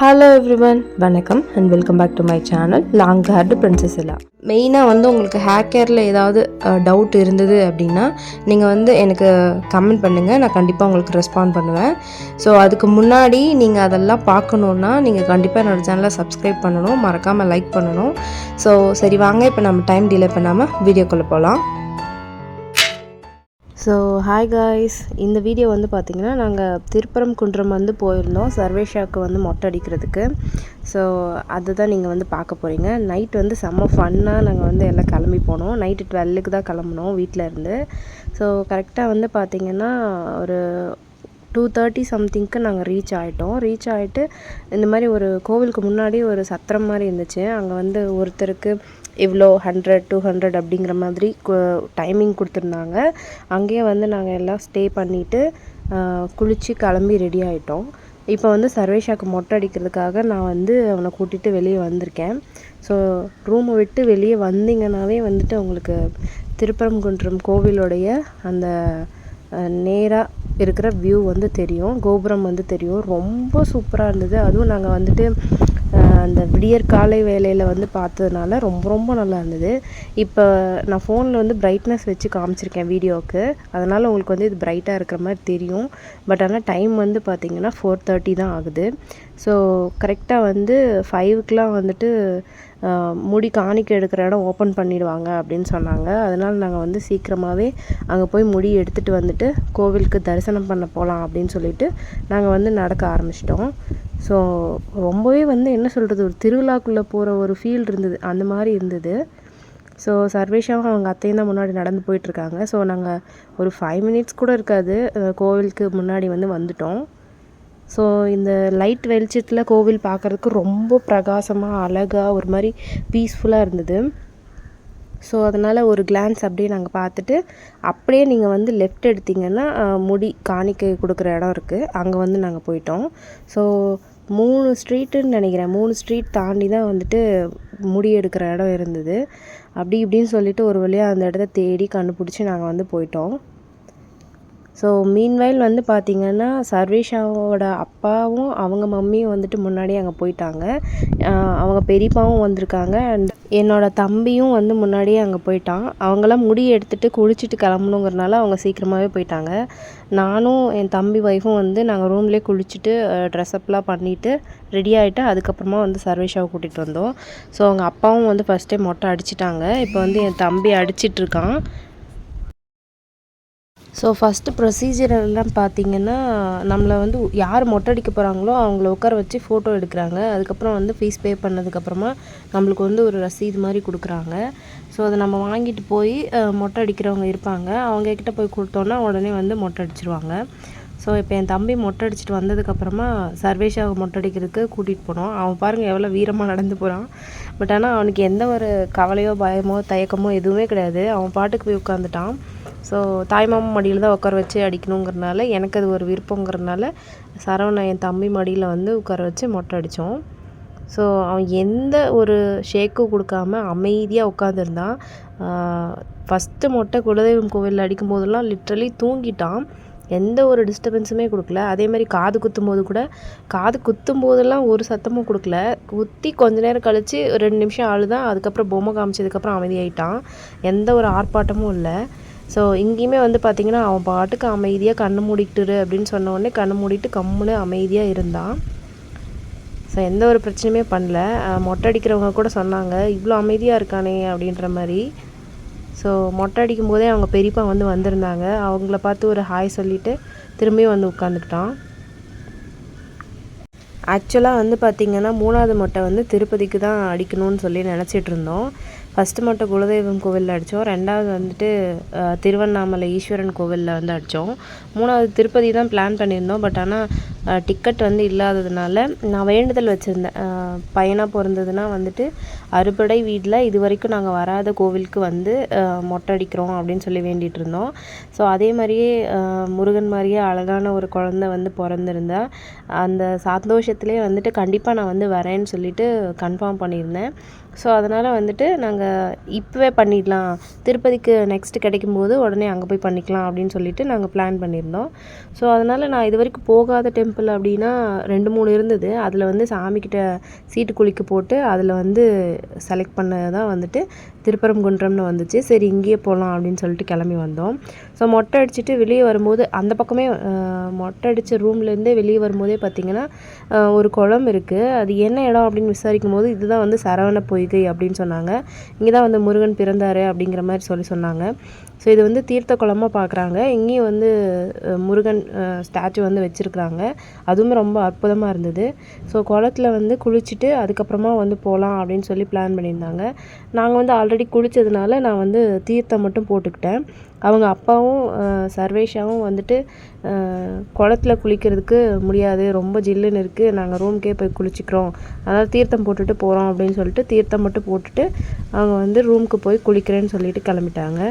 Hello everyone வணக்கம் and welcome back to my channel long haired princess எல்லாம் மெயினாக வந்து உங்களுக்கு ஹேர் கேரில் ஏதாவது டவுட் இருந்தது அப்படின்னா நீங்கள் வந்து எனக்கு கமெண்ட் பண்ணுங்கள் நான் கண்டிப்பாக உங்களுக்கு ரெஸ்பாண்ட் பண்ணுவேன். ஸோ அதுக்கு முன்னாடி நீங்கள் அதெல்லாம் பார்க்கணுன்னா நீங்கள் கண்டிப்பாக என்னோடய சேனலை சப்ஸ்கிரைப் பண்ணணும் மறக்காமல் லைக் பண்ணணும். ஸோ சரி வாங்க இப்போ நம்ம டைம் டிலே பண்ணாமல் வீடியோக்குள்ளே போகலாம் ஸோ ஹாய் காய்ஸ் இந்த வீடியோ வந்து பார்த்திங்கன்னா நாங்கள் திருப்பரம் குன்றம் வந்து போயிருந்தோம். சர்வேஷாவுக்கு வந்து மொட்டை அடிக்கிறதுக்கு. ஸோ அதுதான் நீங்கள் வந்து பார்க்க போகிறீங்க நைட் வந்து செம்ம ஃபன்னாக நாங்கள் வந்து எல்லாம் கிளம்பி போனோம். நைட்டு டுவெல்லுக்கு தான் கிளம்புனோம் வீட்டில் இருந்து. ஸோ கரெக்டாக வந்து பார்த்திங்கன்னா ஒரு டூ தேர்ட்டி சம்திங்க்கு நாங்கள் ரீச் ஆகிட்டோம் ரீச் ஆகிட்டு இந்த மாதிரி ஒரு கோவிலுக்கு முன்னாடி ஒரு சத்திரம் மாதிரி இருந்துச்சு. அங்கே வந்து ஒருத்தருக்கு இவ்வளோ ஹண்ட்ரட் டூ ஹண்ட்ரட் அப்படிங்கிற மாதிரி டைமிங் கொடுத்துருந்தாங்க. அங்கேயே வந்து நாங்கள் எல்லாம் ஸ்டே பண்ணிவிட்டு குளித்து கிளம்பி ரெடி ஆகிட்டோம் இப்போ வந்து சர்வேஷாக்கு மொட்டை அடிக்கிறதுக்காக நான் வந்து அவனை கூட்டிகிட்டு வெளியே வந்திருக்கேன். ஸோ ரூமை விட்டு வெளியே வந்தீங்கன்னாவே வந்துட்டு உங்களுக்கு திருப்பரங்குன்றம் கோவிலுடைய அந்த நேராக இருக்கிற வியூ வந்து தெரியும். கோபுரம் வந்து தெரியும். ரொம்ப சூப்பராக இருந்தது. அதுவும் நாங்கள் வந்துட்டு அந்த விடியற் காலை வேலையில் வந்து பார்த்ததுனால ரொம்ப ரொம்ப நல்லா இருந்தது. இப்போ நான் ஃபோனில் வந்து பிரைட்னஸ் வச்சு காமிச்சிருக்கேன் வீடியோவுக்கு. அதனால் உங்களுக்கு வந்து இது பிரைட்டாக இருக்கிற மாதிரி தெரியும். பட் ஆனால் டைம் வந்து பார்த்திங்கன்னா ஃபோர் தேர்ட்டி தான் ஆகுது. ஸோ கரெக்டாக வந்து ஃபைவுக்கெலாம் வந்துட்டு முடி காணிக்க எடுக்கிற இடம் ஓப்பன் பண்ணிடுவாங்க அப்படின்னு சொன்னாங்க. அதனால் நாங்கள் வந்து சீக்கிரமாகவே அங்கே போய் முடி எடுத்துகிட்டு வந்துட்டு கோவிலுக்கு தரிசனம் பண்ண போகலாம் அப்படின்னு சொல்லிட்டு நாங்கள் வந்து நடக்க ஆரம்பிச்சிட்டோம். ஸோ ரொம்பவே வந்து என்ன சொல்கிறது ஒரு திருவிழாக்குள்ளே போகிற ஒரு ஃபீல் இருந்தது. அந்த மாதிரி இருந்தது. ஸோ சர்வேஷாவும் அவங்க அத்தையும் தான் முன்னாடி நடந்து போயிட்டுருக்காங்க. ஸோ நாங்கள் ஒரு ஃபைவ் மினிட்ஸ் கூட இருக்காது. கோவிலுக்கு முன்னாடி வந்து வந்துட்டோம். ஸோ இந்த லைட் வெளிச்சத்தில் கோவில் பார்க்குறதுக்கு ரொம்ப பிரகாசமாக அழகாக ஒரு மாதிரி பீஸ்ஃபுல்லாக இருந்தது. ஸோ அதனால் ஒரு கிளான்ஸ் அப்படியே நாங்கள் பார்த்துட்டு அப்படியே நீங்கள் வந்து லெஃப்ட் எடுத்திங்கன்னா முடி காணிக்கை கொடுக்குற இடம் இருக்குது அங்கே வந்து நாங்கள் போயிட்டோம். ஸோ மூணு ஸ்ட்ரீட்டுன்னு நினைக்கிறேன். மூணு ஸ்ட்ரீட் தாண்டி தான் வந்துட்டு முடி எடுக்கிற இடம் இருந்தது. அப்படி இப்படின்னு சொல்லிட்டு ஒரு வழியாக அந்த இடத்த தேடி கண்டுபிடிச்சி நாங்கள் வந்து போயிட்டோம். ஸோ மீன்வைல் வந்து பார்த்திங்கன்னா சர்வேஷாவோட அப்பாவும் அவங்க மம்மியும் வந்துட்டு முன்னாடி அங்கே போயிட்டாங்க. அவங்க பெரியப்பாவும் வந்திருக்காங்க. அண்ட் என்னோடய தம்பியும் வந்து முன்னாடியே அங்கே போயிட்டான். அவங்களாம் முடி எடுத்துகிட்டு குளிச்சுட்டு கிளம்பணுங்கிறனால அவங்க சீக்கிரமாகவே போயிட்டாங்க. நானும் என் தம்பி ஒய்ஃபும் வந்து நாங்கள் ரூம்லேயே குளிச்சுட்டு ட்ரெஸ்அப்லாம் பண்ணிவிட்டு ரெடி ஆகிட்டு அதுக்கப்புறமா வந்து சர்வேஷாவை கூட்டிகிட்டு வந்தோம். ஸோ அவங்க அப்பாவும் வந்து ஃபஸ்ட் டைம் மொட்டை அடிச்சிட்டாங்க. இப்போ வந்து என் தம்பி அடிச்சிட்ருக்கான் ஸோ ஃபஸ்ட்டு ப்ரொசீஜர் எல்லாம் பார்த்திங்கன்னா நம்மளை வந்து யார் மொட்டை அடிக்க போகிறாங்களோ அவங்கள உட்கார வச்சு ஃபோட்டோ எடுக்கிறாங்க. அதுக்கப்புறம் வந்து ஃபீஸ் பே பண்ணதுக்கப்புறமா நம்மளுக்கு வந்து ஒரு ரசீது மாதிரி கொடுக்குறாங்க. ஸோ அதை நம்ம வாங்கிட்டு போய் மொட்டை அடிக்கிறவங்க இருப்பாங்க. அவங்கக்கிட்ட போய் கொடுத்தோன்னா உடனே வந்து மொட்டை அடிச்சிருவாங்க ஸோ இப்போ என் தம்பி மொட்டை அடிச்சுட்டு வந்ததுக்கப்புறமா சர்வேஷாவை மொட்டை அடிக்கிறதுக்கு கூட்டிகிட்டு போனோம். அவன் பாருங்கள் எவ்வளோ வீரமாக நடந்து போகிறான் பட் ஆனால் அவனுக்கு எந்த ஒரு கவலையோ பயமோ தயக்கமோ எதுவுமே கிடையாது. அவன் பாட்டுக்கு போய் உட்காந்துட்டான். ஸோ தாய்மாமன் மடியில் தான் உட்கார வச்சு அடிக்கணுங்கிறனால எனக்கு அது ஒரு விருப்பங்கிறதுனால சரவணன் என் தம்பி மடியில் வந்து உட்கார வச்சு மொட்டை அடித்தோம் ஸோ அவன் எந்த ஒரு ஷேக்கும் கொடுக்காம அமைதியாக உட்காந்துருந்தான் ஃபஸ்ட்டு மொட்டை குலதெய்வம் கோவிலில் அடிக்கும் போதெல்லாம் லிட்ரலி தூங்கிட்டான். எந்த ஒரு டிஸ்டர்பன்ஸுமே கொடுக்கல. அதே மாதிரி காது குத்தும் போது கூட காது குத்தும் போதெல்லாம் ஒரு சத்தமும் கொடுக்கல. குத்தி கொஞ்ச நேரம் கழித்து ரெண்டு நிமிஷம் ஆளுதான் அதுக்கப்புறம் பொம்மை காமிச்சதுக்கப்புறம் அமைதியாயிட்டான். எந்த ஒரு ஆர்ப்பாட்டமும் இல்லை. ஸோ இங்கேயுமே வந்து பார்த்திங்கன்னா அவன் பாட்டுக்கு அமைதியாக கண்ணு மூடிக்கிட்டுரு அப்படின்னு சொன்ன உடனே கண்ணு மூடிட்டு கம்முன்னு அமைதியாக இருந்தான் ஸோ எந்த ஒரு பிரச்சனையுமே பண்ணல. மொட்டை அடிக்கிறவங்க கூட சொன்னாங்க இவ்வளோ அமைதியாக இருக்கானே அப்படின்ற மாதிரி. ஸோ மொட்டை அடிக்கும் போதே அவங்க பெரியப்பா வந்து வந்திருந்தாங்க. அவங்கள பார்த்து ஒரு ஹாய் சொல்லிவிட்டு திரும்பியும் வந்து உட்காந்துக்கிட்டான் ஆக்சுவலாக வந்து பார்த்திங்கன்னா மூணாவது மொட்டை வந்து திருப்பதிக்கு தான் அடிக்கணும்னு சொல்லி நினச்சிட்டு இருந்தோம். ஃபஸ்ட்டு மொட்டை குலதெய்வம் கோவிலில் அடித்தோம் ரெண்டாவது வந்துட்டு திருவண்ணாமலை ஈஸ்வரன் கோவிலில் வந்து அடித்தோம் மூணாவது திருப்பதி தான் பிளான் பண்ணியிருந்தோம். பட் ஆனால் டிக்கெட் வந்து இல்லாததுனால நான் வேண்டுதல் வச்சுருந்தேன். பையனாக பிறந்ததுன்னா வந்துட்டு அறுபடை வீட்டில் இது வரைக்கும் நாங்கள் வராத கோவிலுக்கு வந்து மொட்டை அடிக்கிறோம் அப்படின்னு சொல்லி வேண்டிகிட்டு இருந்தோம். ஸோ அதே மாதிரியே முருகன் மாதிரியே அழகான ஒரு குழந்த வந்து பிறந்திருந்தா அந்த சந்தோஷத்துலேயே வந்துட்டு கண்டிப்பாக நான் வந்து வரேன்னு சொல்லிட்டு கன்ஃபார்ம் பண்ணியிருந்தேன். ஸோ அதனால் வந்துட்டு நாங்கள் இப்போவே பண்ணிடலாம். திருப்பதிக்கு நெக்ஸ்ட்டு கிடைக்கும்போது உடனே அங்கே போய் பண்ணிக்கலாம் அப்படின்னு சொல்லிட்டு நாங்கள் பிளான் பண்ணியிருந்தோம். ஸோ அதனால் நான் இது வரைக்கும் போகாத டெம்பிள் அப்படின்னா ரெண்டு மூணு இருந்தது. அதில் வந்து சாமிக்கிட்ட சீட்டு குளிக்க போட்டு அதில் வந்து செலக்ட் பண்ணது தான் வந்துட்டு திருப்பரங்குன்றம்னு வந்துச்சு. சரி இங்கேயே போகலாம் அப்படின்னு சொல்லிட்டு கிளம்பி வந்தோம். ஸோ மொட்டை அடிச்சுட்டு வெளியே வரும்போது அந்த பக்கமே மொட்டை அடித்த ரூம்லேருந்தே வெளியே வரும்போதே பார்த்திங்கன்னா ஒரு குளம் இருக்குது அது என்ன இடம் அப்படின்னு விசாரிக்கும் போது இதுதான் வந்து சரவண பொய்கை அப்படின்னு சொன்னாங்க. இங்கே தான் வந்து முருகன் பிறந்தார் அப்படிங்கிற மாதிரி சொல்லி சொன்னாங்க. ஸோ இது வந்து தீர்த்த குளமாக பார்க்குறாங்க இங்கேயும் வந்து முருகன் ஸ்டாச்சு வந்து வச்சுருக்குறாங்க. அதுவுமே ரொம்ப அற்புதமாக இருந்தது. ஸோ குளத்துல வந்து குளிச்சுட்டு அதுக்கப்புறமா வந்து போகலாம் அப்படின்னு சொல்லி பிளான் பண்ணியிருந்தாங்க. நாங்கள் வந்து ஆல்ரெடி குளித்ததுனால நான் வந்து தீர்த்தம் மட்டும் போட்டுக்கிட்டேன். அவங்க அப்பாவும் சர்வேஷாவும் வந்துட்டு குளத்துல குளிக்கிறதுக்கு முடியாது. ரொம்ப ஜில்லுன்னு இருக்குது நாங்கள் ரூம்க்கே போய் குளிச்சுக்கிறோம். அதனால் தீர்த்தம் போட்டுட்டு போகிறோம் அப்படின்னு சொல்லிட்டு தீர்த்தம் மட்டும் போட்டுட்டு அவங்க வந்து ரூமுக்கு போய் குளிக்கிறேன்னு சொல்லிட்டு கிளம்பிட்டாங்க.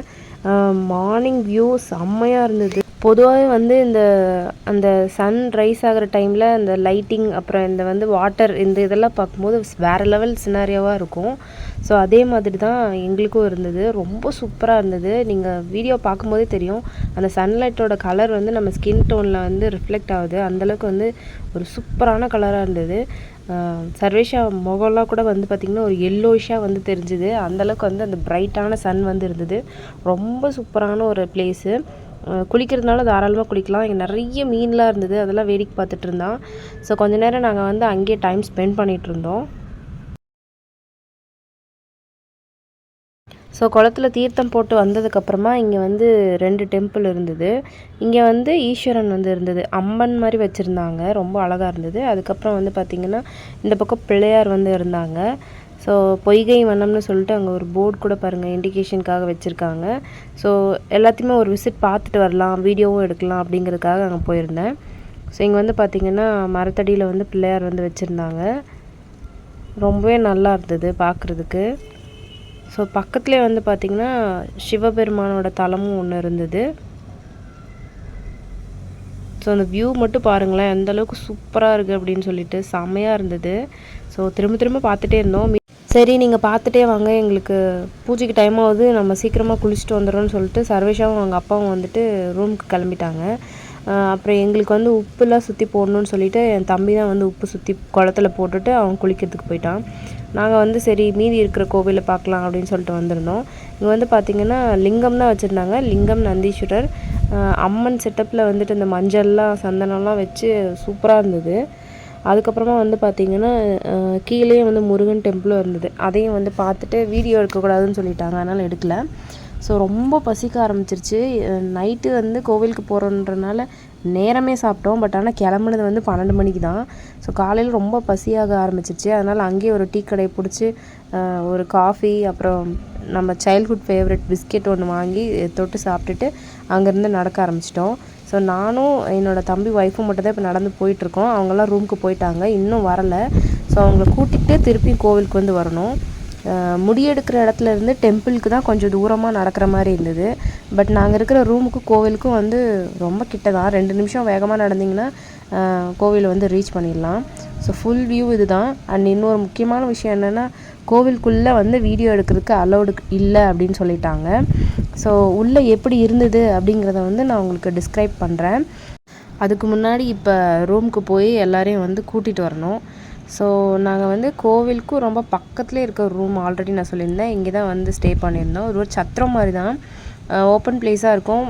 மார்னிங் வியூ செம்மையாக இருந்தது. பொதுவாகவே வந்து இந்த அந்த சன் ரைஸ் ஆகிற டைமில் அந்த லைட்டிங் அப்புறம் இந்த வந்து வாட்டர் இந்த இதெல்லாம் பார்க்கும்போது வேறு லெவல் சினாரியோவாக இருக்கும். ஸோ அதே மாதிரி தான் எங்களுக்கும் இருந்தது. ரொம்ப சூப்பராக இருந்தது. நீங்கள் வீடியோ பார்க்கும்போதே தெரியும். அந்த சன்லைட்டோட கலர் வந்து நம்ம ஸ்கின் டோனில் வந்து ரிஃப்ளெக்ட் ஆகுது. அந்தளவுக்கு வந்து ஒரு சூப்பரான கலராக இருந்தது. சர்வேஷா முகம்லாம் கூட வந்து பார்த்திங்கன்னா ஒரு எல்லோயிஷாக வந்து தெரிஞ்சுது. அந்தளவுக்கு வந்து அந்த பிரைட்டான சன் வந்து இருந்தது. ரொம்ப சூப்பரான ஒரு பிளேஸு குளிக்கிறதுனால தாராளமாக குளிக்கலாம். இங்கே நிறைய மீன்லாம் இருந்தது. அதெல்லாம் வேடிக்கை பார்த்துட்டு இருந்தான். ஸோ கொஞ்ச நேரம் நாங்கள் வந்து அங்கேயே டைம் ஸ்பெண்ட் பண்ணிகிட்டு இருந்தோம். ஸோ குளத்துல தீர்த்தம் போட்டு வந்ததுக்கப்புறமா இங்கே வந்து ரெண்டு டெம்பிள் இருந்தது. இங்கே வந்து ஈஸ்வரன் வந்து இருந்தது. அம்மன் மாதிரி வச்சுருந்தாங்க. ரொம்ப அழகாக இருந்தது. அதுக்கப்புறம் வந்து பார்த்திங்கன்னா இந்த பக்கம் பிள்ளையார் வந்து இருந்தாங்க. ஸோ பொய்கை வண்ணம்னு சொல்லிட்டு அங்கே ஒரு போர்டு கூட பாருங்கள் இண்டிகேஷனுக்காக வச்சுருக்காங்க. ஸோ எல்லாத்தையுமே ஒரு விசிட் பார்த்துட்டு வரலாம் வீடியோவும் எடுக்கலாம் அப்படிங்கிறதுக்காக அங்கே போயிருந்தேன். ஸோ இங்கே வந்து பார்த்திங்கன்னா மரத்தடியில் வந்து பிள்ளையார் வந்து வச்சுருந்தாங்க. ரொம்பவே நல்லா இருந்தது பார்க்குறதுக்கு ஸோ பக்கத்துலேயே வந்து பார்த்திங்கன்னா சிவபெருமானோட தலமும் ஒன்று இருந்தது. ஸோ அந்த வியூ மட்டும் பாருங்களேன் எந்த அளவுக்கு சூப்பராக இருக்குது அப்படின்னு சொல்லிட்டு செம்மையாக இருந்தது. ஸோ திரும்ப திரும்ப பார்த்துட்டே இருந்தோம். சரி நீங்கள் பார்த்துட்டே வாங்க. எங்களுக்கு பூஜைக்கு டைம் ஆகுது. நம்ம சீக்கிரமாக குளிச்சுட்டு வந்துடும்னு சொல்லிட்டு சர்வேஷாவும் அவங்க அப்பாவும் வந்துட்டு ரூமுக்கு கிளம்பிட்டாங்க. அப்புறம் எங்களுக்கு வந்து உப்புலாம் சுற்றி போடணும்னு சொல்லிவிட்டு என் தம்பி தான் வந்து உப்பு சுற்றி குளத்துல போட்டுட்டு அவன் குளிக்கிறதுக்கு போயிட்டான். நாங்கள் வந்து சரி மீதி இருக்கிற கோவிலை பார்க்கலாம் அப்படின்னு சொல்லிட்டு வந்திருந்தோம். இங்கே வந்து பார்த்திங்கன்னா லிங்கம் தான் வச்சுருந்தாங்க. லிங்கம் நந்தீஸ்வரர். அம்மன் செட்டப்பில் வந்துட்டு இந்த மஞ்சள்லாம் சந்தனம்லாம் வச்சு சூப்பராக இருந்தது. அதுக்கப்புறமா வந்து பார்த்திங்கன்னா கீழேயே வந்து முருகன் டெம்பிளும் இருந்தது. அதையும் வந்து பார்த்துட்டு வீடியோ எடுக்கக்கூடாதுன்னு சொல்லிட்டாங்க. அதனால் எடுக்கல. ஸோ ரொம்ப பசிக்க ஆரம்பிச்சிருச்சு. நைட்டு வந்து கோவிலுக்கு போகிறோன்றனால நேரமே சாப்பிட்டோம். பட் ஆனால் கிளம்புனது வந்து பன்னெண்டு மணிக்கு தான். ஸோ காலையில் ரொம்ப பசியாக ஆரம்பிச்சிருச்சு. அதனால் அங்கேயே ஒரு டீ கடையை பிடிச்சி ஒரு காஃபி அப்புறம் நம்ம சைல்ட்ஹுட் ஃபேவரட் பிஸ்கெட் ஒன்று வாங்கி தொட்டு சாப்பிட்டுட்டு அங்கேருந்து நடக்க ஆரம்பிச்சிட்டோம். ஸோ நானும் என்னோடய தம்பி ஒய்ஃபும் மட்டும் தான் இப்போ நடந்து போயிட்டுருக்கோம். அவங்கெல்லாம் ரூமுக்கு போயிட்டாங்க. இன்னும் வரலை. ஸோ அவங்கள கூட்டிகிட்டு திருப்பி கோவிலுக்கு வந்து வரணும். முடியெடுக்கிற இடத்துல இருந்து டெம்பிளுக்கு தான் கொஞ்சம் தூரமாக நடக்கிற மாதிரி இருந்தது. பட் நாங்கள் இருக்கிற ரூமுக்கும் கோவிலுக்கும் வந்து ரொம்ப கிட்ட தான் ரெண்டு நிமிஷம் வேகமாக நடந்தீங்கன்னா கோவில் கோவிலை வந்து ரீச் பண்ணிடலாம். ஸோ ஃபுல் வியூ இதுதான். அண்ட் இன்னொரு முக்கியமான விஷயம் என்னென்னா கோவிலுக்குள்ளே வந்து வீடியோ எடுக்கிறதுக்கு அலௌடு இல்லை அப்படின்னு சொல்லிட்டாங்க. ஸோ உள்ளே எப்படி இருந்தது அப்படிங்கிறத வந்து நான் உங்களுக்கு டிஸ்கிரைப் பண்ணுறேன் அதுக்கு முன்னாடி இப்போ ரூமுக்கு போய் எல்லாரையும் வந்து கூட்டிகிட்டு வரணும். ஸோ நாங்கள் வந்து கோவிலுக்கும் ரொம்ப பக்கத்துலேயே இருக்க ரூம் ஆல்ரெடி நான் சொல்லியிருந்தேன். இங்கே தான் வந்து ஸ்டே பண்ணியிருந்தோம். ஒரு சத்திரம் மாதிரி தான் ஓப்பன் பிளேஸாக இருக்கும்.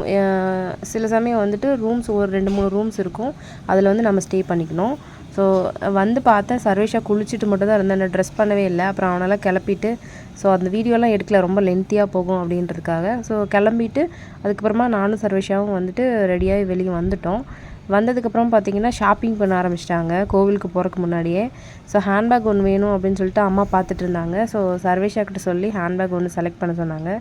சில சமயம் வந்துட்டு ரூம்ஸ் ஒரு ரெண்டு மூணு ரூம்ஸ் இருக்கும். அதில் வந்து நம்ம ஸ்டே பண்ணிக்கணும். ஸோ வந்து பார்த்தேன் சர்வேஷா குளிச்சுட்டு மட்டும் தான் இருந்தேன் ட்ரெஸ் பண்ணவே இல்லை. அப்புறம் அவனெல்லாம் கிளப்பிட்டு ஸோ அந்த வீடியோலாம் எடுக்கல. ரொம்ப லென்த்தியாக போகும் அப்படின்றதுக்காக. ஸோ கிளம்பிட்டு அதுக்கப்புறமா நானும் சர்வேஷாவும் வந்துட்டு ரெடியாகி வெளியே வந்துட்டோம். வந்ததுக்கப்புறம் பார்த்தீங்கன்னா ஷாப்பிங் பண்ண ஆரம்பிச்சிட்டாங்க. கோவிலுக்கு போகிறதுக்கு முன்னாடியே. ஸோ ஹேண்ட்பேக் ஒன்று வேணும் அப்படின்னு சொல்லிட்டு அம்மா பார்த்துட்டு இருந்தாங்க. ஸோ சர்வேஷா கிட்ட சொல்லி ஹேண்ட்பேக் ஒன்று செலக்ட் பண்ண சொன்னாங்க.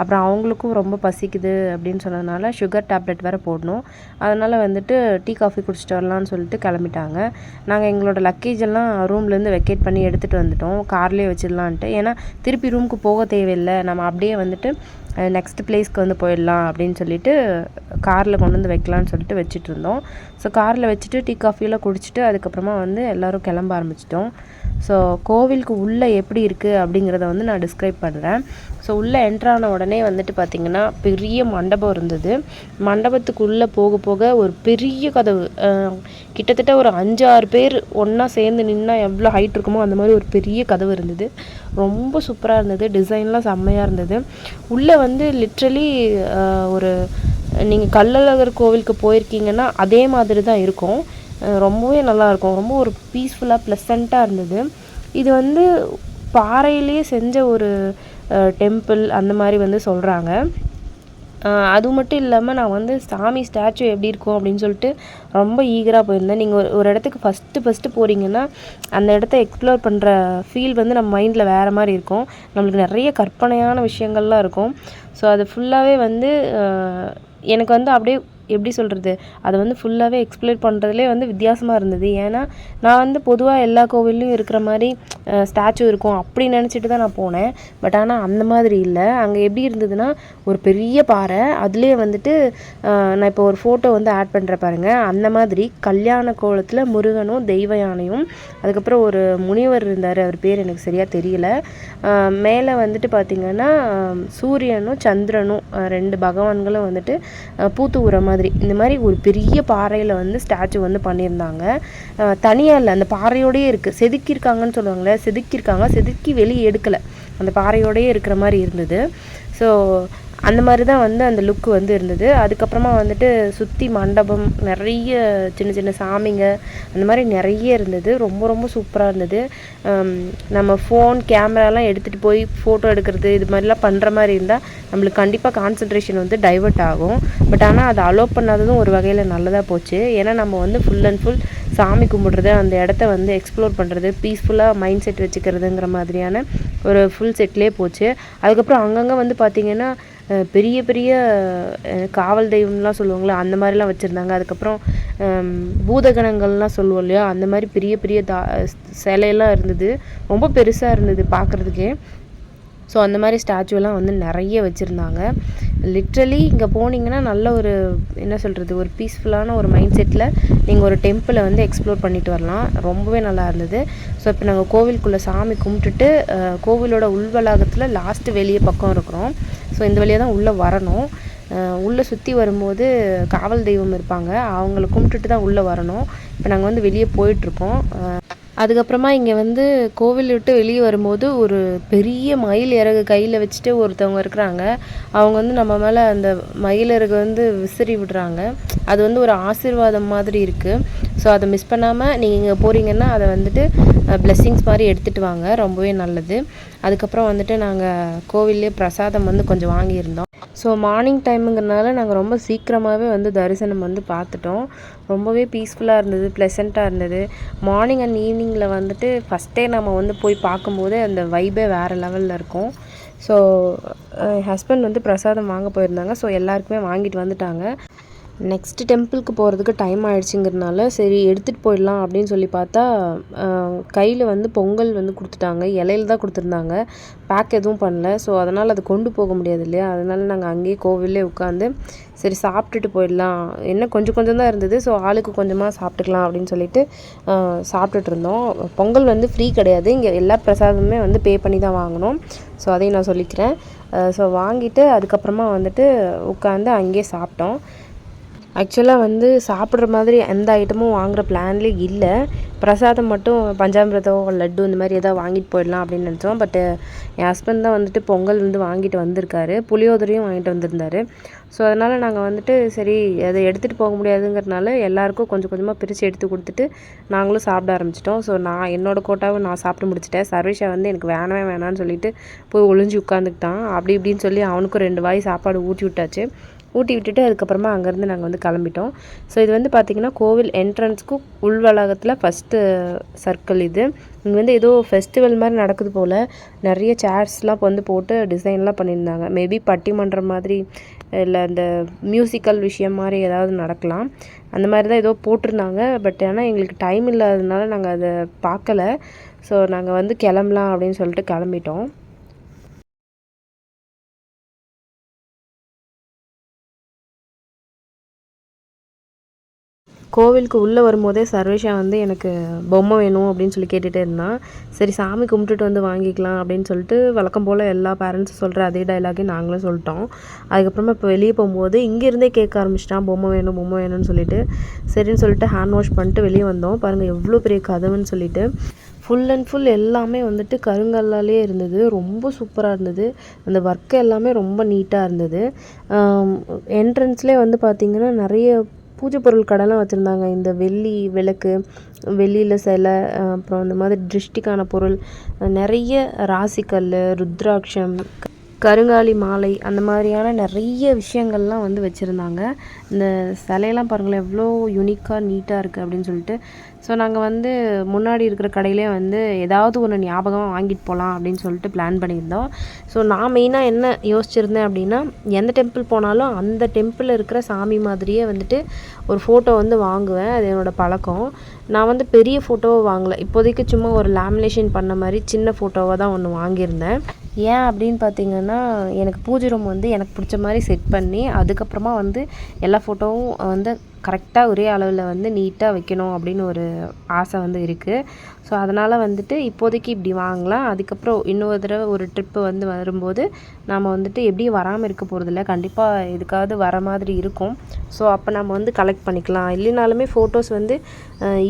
அப்புறம் அவங்களுக்கும் ரொம்ப பசிக்குது அப்படின்னு சொன்னதுனால சுகர் டேப்லெட் வேறு போடணும். அதனால் வந்துட்டு டீ காஃபி குடிச்சிட்டு வரலாம்னு சொல்லிட்டு கிளம்பிட்டாங்க. நாங்கள் எங்களோட லக்கேஜ் எல்லாம் ரூம்லேருந்து வெக்கேட் பண்ணி எடுத்துகிட்டு வந்துட்டோம். கார்லேயே வச்சிடலான்ட்டு. ஏன்னா திருப்பி ரூமுக்கு போக தேவையில்லை. நம்ம அப்படியே வந்துட்டு நெக்ஸ்ட் பிளேஸ்க்கு வந்து போயிடலாம் அப்படின்னு சொல்லிட்டு காரில் கொண்டு வந்து வைக்கலான்னு சொல்லிட்டு வச்சுட்டு இருந்தோம். ஸோ காரில் வச்சுட்டு டீ காஃபியெல்லாம் குடிச்சிட்டு அதுக்கப்புறமா வந்து எல்லோரும் கிளம்ப ஆரம்பிச்சிட்டோம். ஸோ கோவிலுக்கு உள்ளே எப்படி இருக்குது அப்படிங்கிறத வந்து நான் டிஸ்கிரைப் பண்ணுறேன் ஸோ உள்ளே என்ட்ரான உடனே வந்துட்டு பார்த்திங்கன்னா பெரிய மண்டபம் இருந்தது. மண்டபத்துக்குள்ளே போக போக ஒரு பெரிய கதவு கிட்டத்தட்ட ஒரு அஞ்சு ஆறு பேர் ஒன்றா சேர்ந்து நின்னால் எவ்வளோ ஹைட் இருக்குமோ அந்த மாதிரி ஒரு பெரிய கதவு இருந்தது. ரொம்ப சூப்பராக இருந்தது. டிசைன்லாம் செம்மையாக இருந்தது. உள்ளே வந்து லிட்ரலி ஒரு நீங்கள் கள்ளழகர் கோவிலுக்கு போயிருக்கீங்கன்னா அதே மாதிரி தான் இருக்கும். ரொம்பவே நல்லாயிருக்கும். ரொம்ப ஒரு பீஸ்ஃபுல்லாக ப்ளசண்ட்டாக இருந்தது. இது வந்து பாறையிலேயே செஞ்ச ஒரு டெம்பிள் அந்த மாதிரி வந்து சொல்கிறாங்க அது மட்டும் இல்லாமல் நான் வந்து சாமி ஸ்டாச்சு எப்படி இருக்கும் அப்படின்னு சொல்லிட்டு ரொம்ப ஈகராக போயிருந்தேன். நீங்கள் ஒரு ஒரு இடத்துக்கு ஃபஸ்ட்டு ஃபஸ்ட்டு போகிறீங்கன்னா அந்த இடத்த எக்ஸ்ப்ளோர் பண்ணுற ஃபீல் வந்து நம்ம மைண்டில் வேறு மாதிரி இருக்கும். நம்மளுக்கு நிறைய கற்பனையான விஷயங்கள்லாம் இருக்கும். ஸோ அது ஃபுல்லாகவே வந்து எனக்கு வந்து அப்படியே எப்படி சொல்கிறது அதை வந்து ஃபுல்லாகவே எக்ஸ்ப்ளோர் பண்ணுறதுலே வந்து வித்தியாசமாக இருந்தது. ஏன்னா நான் வந்து பொதுவாக எல்லா கோவில்லையும் இருக்கிற மாதிரி ஸ்டாச்சு இருக்கும். அப்படி நினச்சிட்டு தான் நான் போனேன். பட் ஆனால் அந்த மாதிரி இல்லை. அங்கே எப்படி இருந்ததுன்னா ஒரு பெரிய பாறை. அதுலேயே வந்துட்டு நான் இப்போ ஒரு ஃபோட்டோ வந்து ஆட் பண்ணுற பாருங்கள் அந்த மாதிரி கல்யாண கோலத்தில் முருகனும் தெய்வ யானையும் அதுக்கப்புறம் ஒரு முனிவர் இருந்தார். அவர் பேர் எனக்கு சரியாக தெரியல. மேலே வந்துட்டு பார்த்திங்கன்னா சூரியனும் சந்திரனும் ரெண்டு பகவான்களும் வந்துட்டு பூத்து பூத்துக்குற மாதிரி. இந்த மாதிரி ஒரு பெரிய பாறையில் வந்து ஸ்டாச்சு வந்து பண்ணியிருந்தாங்க. தனியாக இல்லை அந்த பாறையோடயே இருக்குது செதுக்கியிருக்காங்கன்னு சொல்லுவாங்களே செதுக்கியிருக்காங்க. செதுக்கி வெளியே எடுக்கலை. அந்த பாறையோடயே இருக்கிற மாதிரி இருந்தது. ஸோ அந்த மாதிரி தான் வந்து அந்த லுக் வந்து இருந்தது. அதுக்கப்புறமா வந்துட்டு சுற்றி மண்டபம் நிறைய சின்ன சின்ன சாமிங்க அந்த மாதிரி நிறைய இருந்தது. ரொம்ப ரொம்ப சூப்பராக இருந்தது. நம்ம ஃபோன் கேமராலாம் எடுத்துகிட்டு போய் ஃபோட்டோ எடுக்கிறது இது மாதிரிலாம் பண்ணுற மாதிரி இருந்தால் நம்மளுக்கு கண்டிப்பாக கான்சன்ட்ரேஷன் வந்து டைவர்ட் ஆகும். பட் ஆனால் அதை அலோவ் பண்ணாததும் ஒரு வகையில் நல்லதாக போச்சு. ஏன்னா நம்ம வந்து ஃபுல் அண்ட் ஃபுல் சாமி கும்பிட்றது அந்த இடத்த வந்து எக்ஸ்ப்ளோர் பண்ணுறது பீஸ்ஃபுல்லாக மைண்ட் செட் வச்சுக்கிறதுங்கிற மாதிரியான ஒரு ஃபுல் செட்லேயே போச்சு. அதுக்கப்புறம் அங்கங்கே வந்து பார்த்திங்கன்னா பெரிய பெரிய காவல் தெய்வம்லாம் சொல்லுவாங்களே அந்த மாதிரிலாம் வச்சுருந்தாங்க. அதுக்கப்புறம் பூதகணங்கள்லாம் சொல்லுவோம் இல்லையா அந்த மாதிரி பெரிய பெரிய தா சிலையெல்லாம் இருந்தது. ரொம்ப பெருசாக இருந்தது பார்க்குறதுக்கே. ஸோ அந்த மாதிரி ஸ்டாச்சுவெல்லாம் வந்து நிறைய வச்சுருந்தாங்க. லிட்ரலி இங்கே போனீங்கன்னா நல்ல ஒரு என்ன சொல்கிறது ஒரு பீஸ்ஃபுல்லான ஒரு மைண்ட் செட்டில் நீங்கள் ஒரு டெம்பிளை வந்து எக்ஸ்ப்ளோர் பண்ணிட்டு வரலாம். ரொம்பவே நல்லா இருந்தது. ஸோ இப்போ நாங்கள் கோவிலுக்குள்ளே சாமி கும்பிட்டுட்டு கோவிலோட உள்வளாகத்தில் லாஸ்ட்டு வெளியே பக்கம் இருக்கிறோம். ஸோ இந்த வழியாக தான் உள்ளே வரணும். உள்ளே சுற்றி வரும்போது காவல் தெய்வம் இருப்பாங்க. அவங்கள கும்பிட்டுட்டு தான் உள்ளே வரணும். இப்போ நாங்கள் வந்து வெளியே போயிட்டுருக்கோம் அதுக்கப்புறமா இங்கே வந்து கோவில் விட்டு வெளியே வரும்போது ஒரு பெரிய மயில் இறகு கையில் வச்சுட்டு ஒருத்தவங்க இருக்கிறாங்க. அவங்க வந்து நம்ம மேலே அந்த மயில் இறகு வந்து விசிறி விடுறாங்க. அது வந்து ஒரு ஆசீர்வாதம் மாதிரி இருக்குது ஸோ அதை மிஸ் பண்ணாமல் நீங்கள் இங்கே போகிறீங்கன்னா அதை வந்துட்டு பிளெஸ்ஸிங்ஸ் மாதிரி எடுத்துகிட்டு வாங்க. ரொம்பவே நல்லது. அதுக்கப்புறம் வந்துட்டு நாங்கள் கோவில்லே பிரசாதம் வந்து கொஞ்சம் வாங்கியிருந்தோம். ஸோ மார்னிங் டைமுங்கிறனால நாங்கள் ரொம்ப சீக்கிரமாகவே வந்து தரிசனம் வந்து பார்த்துட்டோம். ரொம்பவே பீஸ்ஃபுல்லாக இருந்தது ப்ளசண்ட்டாக இருந்தது. மார்னிங் அண்ட் ஈவினிங்கில் வந்துட்டு ஃபஸ்ட்டே நம்ம வந்து போய் பார்க்கும்போது அந்த வைபே வேறு லெவலில் இருக்கும். ஸோ ஹஸ்பண்ட் வந்து பிரசாதம் வாங்க போயிருந்தாங்க. ஸோ எல்லாருக்குமே வாங்கிட்டு வந்துட்டாங்க. நெக்ஸ்ட் டெம்பிளுக்கு போகிறதுக்கு டைம் ஆயிடுச்சுங்கிறதுனால சரி எடுத்துகிட்டு போயிடலாம் அப்படின்னு சொல்லி பார்த்தா கையில் வந்து பொங்கல் வந்து கொடுத்துட்டாங்க. இலையில தான் கொடுத்துருந்தாங்க. பேக் எதுவும் பண்ணல. ஸோ அதனால் அது கொண்டு போக முடியாது இல்லையா? அதனால் நாங்கள் அங்கேயே கோவிலே உட்காந்து சரி சாப்பிட்டுட்டு போயிடலாம். என்ன கொஞ்சம் கொஞ்சம் தான் இருந்தது. ஸோ ஆளுக்கு கொஞ்சமாக சாப்பிட்டுக்கலாம் அப்படின்னு சொல்லிட்டு சாப்பிட்டுட்டு இருந்தோம். பொங்கல் வந்து ஃப்ரீ கிடையாது. இங்கே எல்லா பிரசாதமுமே வந்து பே பண்ணி தான் வாங்கினோம். ஸோ அதையும் நான் சொல்லிக்கிறேன். ஸோ வாங்கிட்டு அதுக்கப்புறமா வந்துட்டு உட்காந்து அங்கேயே சாப்பிட்டோம். ஆக்சுவலாக வந்து சாப்பிட்ற மாதிரி எந்த ஐட்டமும் வாங்குற பிளான்லேயே இல்லை. பிரசாதம் மட்டும் பஞ்சாமிரதம் லட்டு இந்த மாதிரி எதாவது வாங்கிட்டு போயிடலாம் அப்படின்னு நினச்சோம். பட்டு என் ஹஸ்பண்ட் தான் வந்துட்டு பொங்கல் வந்து வாங்கிட்டு வந்திருக்காரு. புளியோதரையும் வாங்கிட்டு வந்திருந்தாரு. ஸோ அதனால் நாங்கள் வந்துட்டு சரி அதை எடுத்துகிட்டு போக முடியாதுங்கிறதுனால எல்லாருக்கும் கொஞ்சம் கொஞ்சமாக பிரித்து எடுத்து கொடுத்துட்டு நாங்களும் சாப்பிட ஆரம்பிச்சிட்டோம். ஸோ நான் என்னோடய கோட்டாவை நான் சாப்பிட்டு முடிச்சிட்டேன். சர்வேஷா வந்து எனக்கு வேணவே வேணான்னு சொல்லிட்டு போய் ஒளிஞ்சு உட்காந்துக்கிட்டான் அப்படி இப்படின்னு சொல்லி அவனுக்கும் ரெண்டு வாய் சாப்பாடு ஊட்டி விட்டாச்சு. ஊட்டி விட்டுட்டு அதுக்கப்புறமா அங்கேருந்து நாங்கள் வந்து கிளம்பிட்டோம். ஸோ இது வந்து பார்த்திங்கன்னா கோவில் என்ட்ரன்ஸ்க்கும் உள் வளாகத்தில் ஃபஸ்ட்டு சர்க்கிள் இது. இங்கே வந்து ஏதோ ஃபெஸ்டிவல் மாதிரி நடக்குது போல். நிறைய சேர்ஸ்லாம் வந்து போட்டு டிசைன்லாம் பண்ணியிருந்தாங்க. மேபி பட்டிமன்றம் மாதிரி இல்லை அந்த மியூசிக்கல் விஷயம் மாதிரி ஏதாவது நடக்கலாம். அந்த மாதிரி தான் ஏதோ போட்டிருந்தாங்க. பட் ஆனால் எங்களுக்கு டைம் இல்லாததுனால நாங்கள் அதை பார்க்கல. ஸோ நாங்கள் வந்து கிளம்பலாம் அப்படின்னு சொல்லிட்டு கிளம்பிட்டோம். கோவிலுக்கு உள்ளே வரும்போதே சர்வேஷா வந்து எனக்கு பொம்மை வேணும் அப்படின்னு சொல்லி கேட்டுகிட்டே இருந்தான் சரி சாமி கும்பிட்டுட்டு வந்து வாங்கிக்கலாம் அப்படின்னு சொல்லிட்டு வழக்கம் போல் எல்லா பேரண்ட்ஸும் சொல்கிற அதே டைலாகே நாங்களும் சொல்லிட்டோம். அதுக்கப்புறமா இப்போ வெளியே போகும்போது இங்கேருந்தே கேட்க ஆரம்பிச்சிட்டான். பொம்மை வேணும் பொம்மை வேணும்னு சொல்லிட்டு. சரின்னு சொல்லிட்டு ஹேண்ட் வாஷ் பண்ணிட்டு வெளியே வந்தோம். பாருங்கள் எவ்வளோ பெரிய கதவுன்னு சொல்லிட்டு. ஃபுல் அண்ட் ஃபுல் எல்லாமே வந்துட்டு கருங்கல்லாலே இருந்தது. ரொம்ப சூப்பராக இருந்தது. அந்த ஒர்க்கு எல்லாமே ரொம்ப நீட்டாக இருந்தது. என்ட்ரன்ஸ்லேயே வந்து பார்த்திங்கன்னா நிறைய பூஜை பொருள் கடைலாம் வச்சுருந்தாங்க. இந்த வெள்ளி விளக்கு வெள்ளியில் சிலை அப்புறம் இந்த மாதிரி திருஷ்டிக்கான பொருள் நிறைய ராசிக்கல் ருத்ராட்சம் கருங்காலி மாலை அந்த மாதிரியான நிறைய விஷயங்கள்லாம் வந்து வச்சுருந்தாங்க. இந்த சிலையெல்லாம் பாருங்களேன் எவ்வளோ யூனிக்காக நீட்டாக இருக்குது அப்படின்னு சொல்லிட்டு. ஸோ நாங்கள் வந்து முன்னாடி இருக்கிற கடையிலே வந்து ஏதாவது ஒன்று ஞாபகமாக வாங்கிட்டு போகலாம் அப்படின்னு சொல்லிட்டு பிளான் பண்ணியிருந்தோம். ஸோ நான் மெயினாக என்ன யோசிச்சிருந்தேன் அப்படின்னா எந்த டெம்பிள் போனாலும் அந்த டெம்பிளில் இருக்கிற சாமி மாதிரியே வந்துட்டு ஒரு ஃபோட்டோ வந்து வாங்குவேன். அது என்னோடய பழக்கம். நான் வந்து பெரிய ஃபோட்டோவை வாங்கலை. இப்போதைக்கு சும்மா ஒரு லேமினேஷன் பண்ண மாதிரி சின்ன ஃபோட்டோவாக தான் ஒன்று வாங்கியிருந்தேன். ஏன் அப்படின்னு பார்த்தீங்கன்னா எனக்கு பூஜை ரூம் வந்து எனக்கு பிடிச்ச மாதிரி செட் பண்ணி அதுக்கப்புறமா வந்து எல்லா ஃபோட்டோவும் வந்து கரெக்டாக ஒரே அளவில் வந்து நீட்டாக வைக்கணும் அப்படின்னு ஒரு ஆசை வந்து இருக்குது ஸோ அதனால் வந்துட்டு இப்போதைக்கு இப்படி வாங்கலாம். அதுக்கப்புறம் இன்னொரு தடவை ஒரு ட்ரிப்பு வந்து வரும்போது நாம் வந்துட்டு எப்படியும் வராமல் இருக்க போகிறதில்ல கண்டிப்பாக எதுக்காவது வர மாதிரி இருக்கும். ஸோ அப்போ நம்ம வந்து கலெக்ட் பண்ணிக்கலாம். இல்லைனாலுமே ஃபோட்டோஸ் வந்து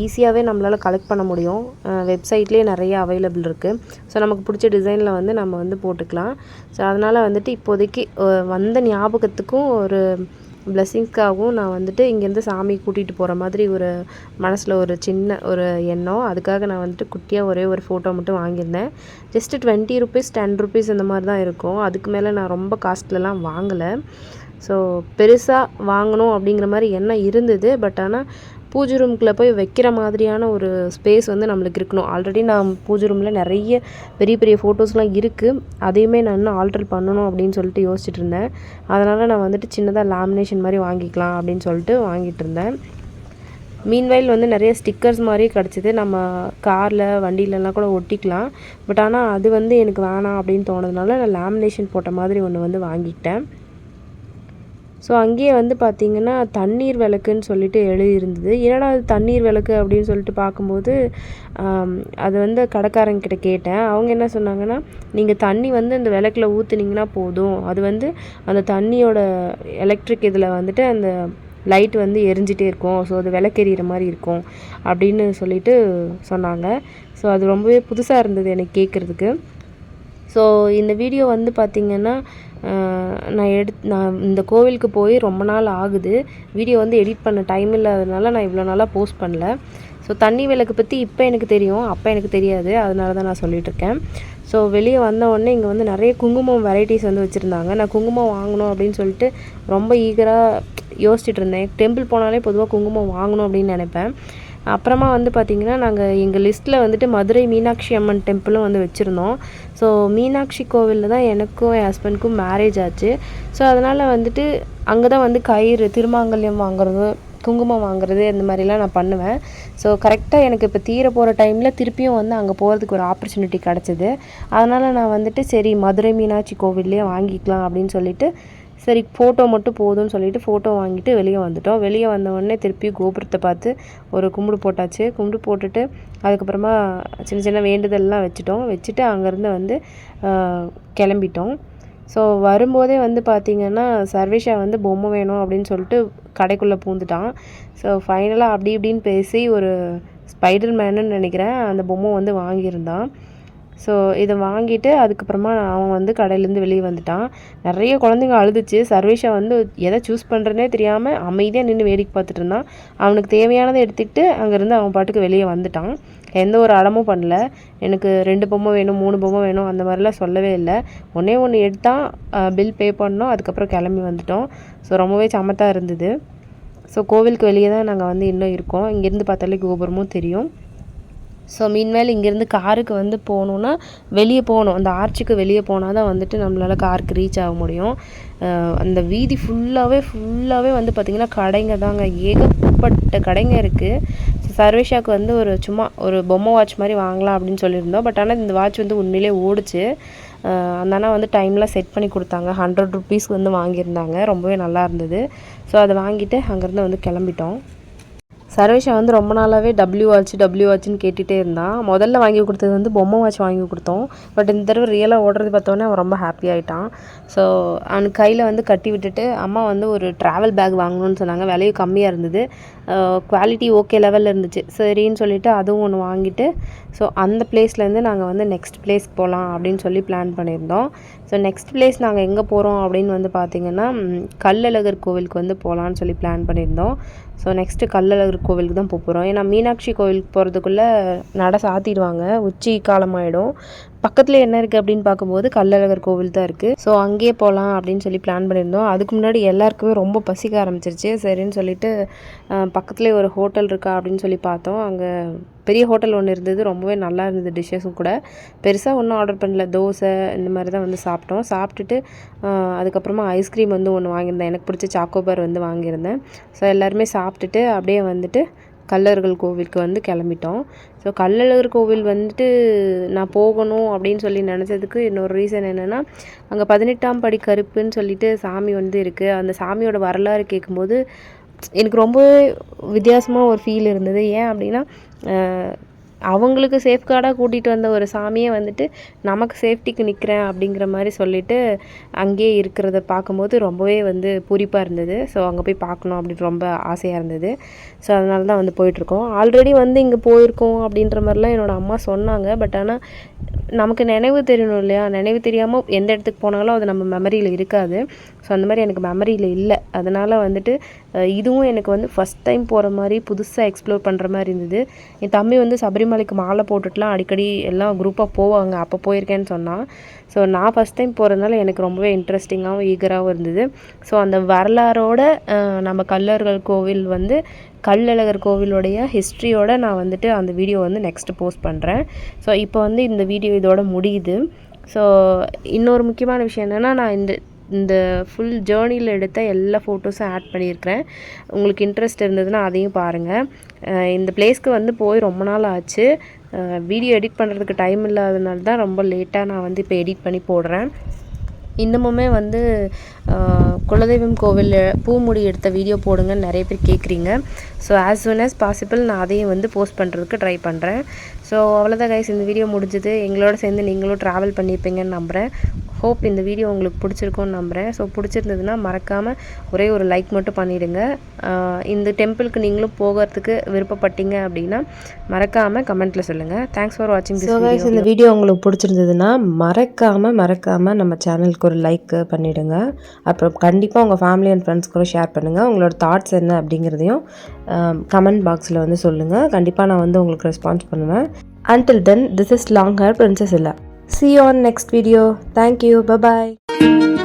ஈஸியாகவே நம்மளால் கலெக்ட் பண்ண முடியும். வெப்சைட்லேயே நிறைய அவைலபிள் இருக்குது ஸோ நமக்கு பிடிச்ச டிசைனில் வந்து நம்ம வந்து போட்டுக்கலாம். ஸோ அதனால் வந்துட்டு இப்போதைக்கு வந்த ஞாபகத்துக்கும் ஒரு பிளெஸ்ஸிங்ஸ்க்காகவும் நான் வந்துட்டு இங்கேருந்து சாமி கூட்டிகிட்டு போகிற மாதிரி ஒரு மனசில் ஒரு சின்ன ஒரு எண்ணம். அதுக்காக நான் வந்துட்டு குட்டியாக ஒரே ஒரு ஃபோட்டோ மட்டும் வாங்கியிருந்தேன். Just twenty rupees ten rupees இந்த மாதிரி தான் இருக்கும். அதுக்கு மேலே நான் ரொம்ப காஸ்ட்லலாம் வாங்கலை. ஸோ பெருசாக வாங்கணும் அப்படிங்கிற மாதிரி எண்ணம் இருந்தது. பட் ஆனால் பூஜை ரூம்குள்ளே போய் வைக்கிற மாதிரியான ஒரு ஸ்பேஸ் வந்து நம்மளுக்கு இருக்கணும். ஆல்ரெடி நான் பூஜை ரூமில் நிறைய பெரிய பெரிய ஃபோட்டோஸ்லாம் இருக்குது அதையுமே நான் இன்னும் ஆல்ட்ரு பண்ணணும் அப்படின்னு சொல்லிட்டு யோசிச்சுட்டு இருந்தேன். அதனால் நான் வந்துட்டு சின்னதாக லேமினேஷன் மாதிரி வாங்கிக்கலாம் அப்படின்னு சொல்லிட்டு வாங்கிட்டு இருந்தேன். மீன்வயல் வந்து நிறைய ஸ்டிக்கர்ஸ் மாதிரி கிடச்சிது. நம்ம காரில் வண்டியிலலாம் கூட ஒட்டிக்கலாம். பட் ஆனால் அது வந்து எனக்கு வேணாம் அப்படின்னு தோணுதுனால நான் லேமினேஷன் போட்ட மாதிரி ஒன்று வந்து வாங்கிக்கிட்டேன். ஸோ அங்கேயே வந்து பார்த்திங்கன்னா தண்ணீர் விளக்குன்னு சொல்லிட்டு எழுதியிருந்தது. என்னடா அது தண்ணீர் விளக்கு அப்படின்னு சொல்லிட்டு பார்க்கும்போது அது வந்து கடைக்காரங்கிட்ட கேட்டேன். அவங்க என்ன சொன்னாங்கன்னா நீங்கள் தண்ணி வந்து அந்த விளக்கில் ஊற்றுனீங்கன்னா போதும். அது வந்து அந்த தண்ணியோட எலக்ட்ரிக் இதில் வந்துட்டு அந்த லைட் வந்து எரிஞ்சிட்டே இருக்கும். ஸோ அது விளக்கெறிகிற மாதிரி இருக்கும். அப்படின்னு சொல்லிட்டு சொன்னாங்க. ஸோ அது ரொம்பவே புதுசாக இருந்தது எனக்கு கேட்குறதுக்கு ஸோ இந்த வீடியோ வந்து பார்த்திங்கன்னா நான் எடுத் நான் இந்த கோவிலுக்கு போய் ரொம்ப நாள் ஆகுது. வீடியோ வந்து எடிட் பண்ண டைம் இல்லாததுனால நான் இவ்வளோ நாளாக போஸ்ட் பண்ணல. ஸோ தண்ணி விளக்கு பற்றி இப்போ எனக்கு தெரியும். அப்போ எனக்கு தெரியாது. அதனால தான் நான் சொல்லிகிட்ருக்கேன் ஸோ வெளியே வந்த உடனே இங்கே வந்து நிறைய குங்குமம் வெரைட்டிஸ் வந்து வச்சுருந்தாங்க. நான் குங்குமம் வாங்கணும் அப்படின்னு சொல்லிட்டு ரொம்ப ஈகராக யோசிச்சுட்டு இருந்தேன். டெம்பிள் போனாலே பொதுவாக குங்குமம் வாங்கணும் அப்படின்னு நினைப்பேன். அப்புறமா வந்து பார்த்திங்கன்னா நாங்கள் எங்கள் லிஸ்ட்டில் வந்துட்டு மதுரை மீனாட்சி அம்மன் டெம்பிளும் வந்து வச்சுருந்தோம். ஸோ மீனாட்சி கோவிலில் தான் எனக்கும் என் ஹஸ்பண்ட்க்கும் மேரேஜ் ஆச்சு. ஸோ அதனால் வந்துட்டு அங்கே தான் வந்து கயிறு திருமாங்கல்யம் வாங்குறது குங்குமம் வாங்குறது இந்த மாதிரிலாம் நான் பண்ணுவேன். ஸோ கரெக்டாக எனக்கு இப்போ தீர போகிற டைமில் திருப்பியும் வந்து அங்கே போகிறதுக்கு ஒரு ஆப்பர்ச்சுனிட்டி கிடச்சிது. அதனால் நான் வந்துட்டு சரி மதுரை மீனாட்சி கோவில்லே வாங்கிக்கலாம் அப்படின்னு சொல்லிட்டு சரி ஃபோட்டோ மட்டும் போதும்னு சொல்லிட்டு ஃபோட்டோ வாங்கிட்டு வெளியே வந்துட்டோம். வெளியே வந்தவொடனே திருப்பி கோபுரத்தை பார்த்து ஒரு கும்பிடு போட்டாச்சு. கும்பிடு போட்டுட்டு அதுக்கப்புறமா சின்ன சின்ன வேண்டுதல்லாம் வச்சுட்டோம். வச்சுட்டு அங்கேருந்து வந்து கிளம்பிட்டோம். ஸோ வரும்போதே வந்து பார்த்திங்கன்னா சர்வேஷா வந்து பொம்மை வேணும் அப்படின்னு சொல்லிட்டு கடைக்குள்ளே பூந்துட்டான். ஸோ ஃபைனலாக அப்படி இப்படின்னு பேசி ஒரு ஸ்பைடர் மேனுன்னு நினைக்கிறேன். அந்த பொம்மை வந்து வாங்கியிருந்தான். ஸோ இதை வாங்கிட்டு அதுக்கப்புறமா அவன் வந்து கடையிலேருந்து வெளியே வந்துட்டான். நிறைய குழந்தைங்க அழுதுச்சு. சர்வேஷா வந்து எதை சூஸ் பண்ணுறனே தெரியாமல் அமைதியாக நின்று வேடிக்கை பார்த்துட்டு இருந்தான். அவனுக்கு தேவையானதை எடுத்துக்கிட்டு அங்கேருந்து அவன் பாட்டுக்கு வெளியே வந்துட்டான். எந்த ஒரு அடமும் பண்ணல. எனக்கு ரெண்டு பொம்மை வேணும் மூணு பொம்மை வேணும் அந்த மாதிரிலாம் சொல்லவே இல்லை. ஒன்றே ஒன்று எடுத்தான். பில் பே பண்ணோம். அதுக்கப்புறம் கிளம்பி வந்துட்டோம். ஸோ ரொம்பவே சமத்தாக இருந்தது. ஸோ கோவிலுக்கு வெளியே தான் நாங்கள் வந்து இன்னும் இருக்கோம். இங்கேருந்து பார்த்தாலே கோபுரமும் தெரியும். ஸோ மீன்மேல் இங்கேருந்து காருக்கு வந்து போகணுன்னா வெளியே போகணும். அந்த ஆர்ச்சுக்கு வெளியே போனால் தான் வந்துட்டு நம்மளால் காருக்கு ரீச் ஆக முடியும். அந்த வீதி ஃபுல்லாகவே ஃபுல்லாகவே வந்து பார்த்திங்கன்னா கடைங்க தாங்க. ஏகப்பட்ட கடைங்க இருக்குது சர்வேஷாவுக்கு வந்து ஒரு சும்மா ஒரு பொம்மை வாட்ச் மாதிரி வாங்கலாம் அப்படின்னு சொல்லியிருந்தோம். பட் ஆனால் இந்த வாட்ச் வந்து உண்மையிலே ஓடிச்சு. அந்த அண்ணா வந்து டைம்லாம் செட் பண்ணி கொடுத்தாங்க. ஹண்ட்ரட் ருபீஸ்க்கு வந்து வாங்கியிருந்தாங்க. ரொம்பவே நல்லா இருந்தது. ஸோ அதை வாங்கிட்டு அங்கேருந்து வந்து கிளம்பிட்டோம். சர்வேஷன் வந்து ரொம்ப நாளாகவே டபிள்யூ வாட்ச் டபிள்யூ வாட்ச்னு கேட்டுகிட்டே இருந்தான். முதல்ல வாங்கி கொடுத்தது வந்து பொம்மை வாட்ச் வாங்கி கொடுத்தோம். பட் இந்த தடவை ரியலாக ஓடுறது பார்த்தோன்னே அவன் ரொம்ப ஹாப்பி ஆகிட்டான் ஸோ அவனுக்கு கையில் வந்து கட்டி விட்டுட்டு அம்மா வந்து ஒரு ட்ராவல் பேக் வாங்கணும்னு சொன்னாங்க. விலையும் கம்மியாக இருந்தது. குவாலிட்டி ஓகே லெவலில் இருந்துச்சு. சரின்னு சொல்லிவிட்டு அதுவும் ஒன்று வாங்கிட்டு ஸோ அந்த பிளேஸ்லேருந்து நாங்கள் வந்து நெக்ஸ்ட் பிளேஸ்க்கு போகலாம் அப்படின்னு சொல்லி பிளான் பண்ணியிருந்தோம். ஸோ நெக்ஸ்ட் பிளேஸ் நாங்கள் எங்கே போகிறோம் அப்படின்னு வந்து பார்த்திங்கன்னா கல்லழகர் கோவிலுக்கு வந்து போகலான்னு சொல்லி பிளான் பண்ணியிருந்தோம். ஸோ நெக்ஸ்ட்டு கல்லழகர் கோவிலுக்கு தான் போக போகிறோம் ஏன்னா மீனாட்சி கோவிலுக்கு போகிறதுக்குள்ளே நட சாத்திடுவாங்க. உச்சி காலமாயிடும். பக்கத்தில் என்ன இருக்குது அப்படின்னு பார்க்கும்போது கள்ளழகர் கோவில் தான் இருக்குது ஸோ அங்கேயே போகலாம் அப்படின்னு சொல்லி பிளான் பண்ணியிருந்தோம். அதுக்கு முன்னாடி எல்லாருக்குமே ரொம்ப பசிக்க ஆரம்பிச்சிருச்சு. சரின்னு சொல்லிட்டு பக்கத்துலேயே ஒரு ஹோட்டல் இருக்கா அப்படின்னு சொல்லி பார்த்தோம். அங்கே பெரிய ஹோட்டல் ஒன்று இருந்தது. ரொம்பவே நல்லா இருந்தது டிஷ்ஷஸும் கூட. பெருசாக ஒன்றும் ஆர்டர் பண்ணல. தோசை இந்த மாதிரி தான் வந்து சாப்பிட்டோம். சாப்பிட்டுட்டு அதுக்கப்புறமா ஐஸ்கிரீம் வந்து ஒன்று வாங்கியிருந்தேன். எனக்கு பிடிச்ச சாக்கோபார் வந்து வாங்கியிருந்தேன். ஸோ எல்லாருமே சாப்பிட்டுட்டு அப்படியே வந்துட்டு கல்லர்கள் கோவிலுக்கு வந்து கிளம்பிட்டோம். ஸோ கல்லழகர் கோவில் வந்துட்டு நான் போகணும் அப்படின்னு சொல்லி நினச்சதுக்கு இன்னொரு ரீசன் என்னென்னா அங்கே பதினெட்டாம் படி கருப்புன்னு சொல்லிட்டு சாமி வந்து இருக்குது அந்த சாமியோட வரலாறு கேட்கும்போது எனக்கு ரொம்ப வித்தியாசமாக ஒரு ஃபீல் இருந்தது. ஏன் அப்படின்னா அவங்களுக்கு சேஃப்கார்டாக கூட்டிகிட்டு வந்த ஒரு சாமியே வந்துட்டு நமக்கு சேஃப்டிக்கு நிற்கிறேன் அப்படிங்கிற மாதிரி சொல்லிட்டு அங்கேயே இருக்கிறத பார்க்கும்போது ரொம்பவே வந்து பூரிப்பாக இருந்தது. ஸோ அங்கே போய் பார்க்கணும் அப்படின்னு ரொம்ப ஆசையாக இருந்தது. ஸோ அதனால தான் வந்து போயிட்டுருக்கோம் ஆல்ரெடி வந்து இங்கே போயிருக்கோம் அப்படின்ற மாதிரிலாம் என்னோடய அம்மா சொன்னாங்க. பட் ஆனால் நமக்கு நினைவு தெரியணும் இல்லையா? நினைவு தெரியாமல் எந்த இடத்துக்கு போனாலும் அது நம்ம மெமரியில் இருக்காது. ஸோ அந்த மாதிரி எனக்கு மெமரியில் இல்லை. அதனால் வந்துட்டு இதுவும் எனக்கு வந்து ஃபஸ்ட் டைம் போகிற மாதிரி புதுசாக எக்ஸ்ப்ளோர் பண்ணுற மாதிரி இருந்தது. என் தம்பி வந்து சபரிமலைக்கு மாலை போட்டுட்டுலாம் அடிக்கடி எல்லாம் குரூப்பாக போவாங்க. அப்போ போயிருக்கேன்னு சொன்னால் ஸோ நான் ஃபஸ்ட் டைம் போகிறதுனால எனக்கு ரொம்பவே இன்ட்ரெஸ்டிங்காகவும் ஈகராகவும் இருந்தது. ஸோ அந்த வரலாறோட நம்ம கல்லர்கள் கோவில் வந்து கல்லழகர் கோவிலுடைய ஹிஸ்ட்ரியோட நான் வந்துட்டு அந்த வீடியோ வந்து நெக்ஸ்ட் போஸ்ட் பண்ணுறேன் ஸோ இப்போ வந்து இந்த வீடியோ இதோட முடியுது. ஸோ இன்னொரு முக்கியமான விஷயம் என்னென்னா நான் இந்த இந்த ஃபுல் ஜேர்னியில் எடுத்த எல்லா ஃபோட்டோஸும் ஆட் பண்ணியிருக்கிறேன். உங்களுக்கு இன்ட்ரெஸ்ட் இருந்ததுன்னா அதையும் பாருங்கள் இந்த பிளேஸ்க்கு வந்து போய் ரொம்ப நாள் ஆச்சு. வீடியோ எடிட் பண்ணுறதுக்கு டைம் இல்லாதனால தான் ரொம்ப லேட்டாக நான் வந்து இப்போ எடிட் பண்ணி போடுறேன். இன்னமுமே வந்து குலதெய்வம் கோவிலில் பூமுடி எடுத்த வீடியோ போடுங்கன்னு நிறைய பேர் கேட்குறீங்க so as soon as possible நான் அதையும் வந்து போஸ்ட் பண்ணுறதுக்கு ட்ரை பண்ணுறேன் ஸோ அவ்வளோதான் கைஸ் இந்த வீடியோ முடிஞ்சது. எங்களோட சேர்ந்து நீங்களும் ட்ராவல் பண்ணியிருப்பீங்கன்னு நம்புகிறேன் ஹோப் இந்த வீடியோ உங்களுக்கு பிடிச்சிருக்கும்னு நம்புகிறேன் ஸோ பிடிச்சிருந்ததுன்னா மறக்காமல் ஒரே ஒரு லைக் மட்டும் பண்ணிவிடுங்க இந்த டெம்பிளுக்கு நீங்களும் போகிறதுக்கு விருப்பப்பட்டீங்க அப்படின்னா மறக்காமல் கமெண்ட்டில் சொல்லுங்கள் தேங்க்ஸ் ஃபார் வாட்சிங் ஸோ கைஸ் இந்த வீடியோ உங்களுக்கு பிடிச்சிருந்ததுன்னா மறக்காமல் மறக்காமல் நம்ம சேனலுக்கு ஒரு லைக் பண்ணிவிடுங்க அப்புறம் கண்டிப்பாக உங்கள் ஃபேமிலி அண்ட் ஃப்ரெண்ட்ஸ் கூட ஷேர் பண்ணுங்கள் உங்களோட தாட்ஸ் என்ன அப்படிங்கிறதையும் கமெண்ட் பாக்ஸில் வந்து சொல்லுங்கள் கண்டிப்பாக நான் வந்து உங்களுக்கு ரெஸ்பான்ஸ் பண்ணுவேன். Until then this is long hair princess இல்லை See you on next video. Thank you. Bye bye.